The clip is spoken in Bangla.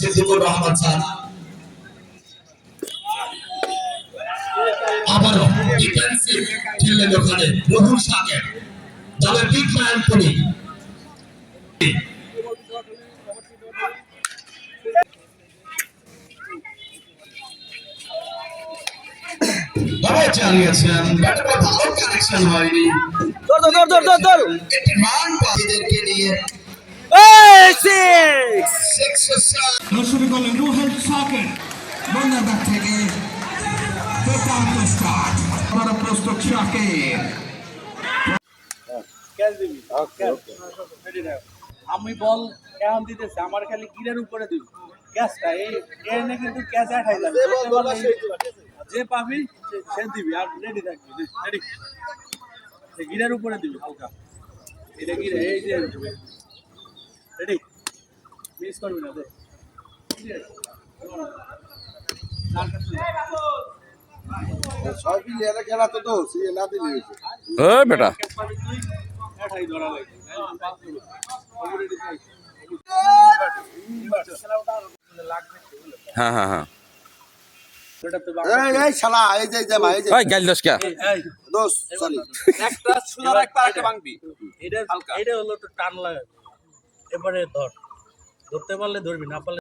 সিদ্দিকুর রহমান স্যার আবারও ডিফেন্সিভ খেললেন ওখানে মধুর সাগর দলের বিগ ম্যান তিনি চালিয়েছেন ভালো কানেকশন হয়নি। নিয়ে। শুরু করলেন রুহেল সাকের বন্যার ব্যাট থেকে দুর্দান্ত স্টার্ট আবার প্রস্তুত শাকির আমি বল এখন দিতেছি? আমার খালি গিরের উপরে দিব ক্যাচটা এই এনে কিন্তু ক্যাচ আঠাই যাবে যে পাবি সে- দিবি। আর রেডি থাকবি রেডি গিরের উপরে দিবি হালকা। এটা গিরে এই যে রেডি মিস করবি না ইয়ে বেটা। হ্যাঁ হ্যাঁ হ্যাঁ। এবারে ধর। ধরতে পারলে ধরবি না পারলে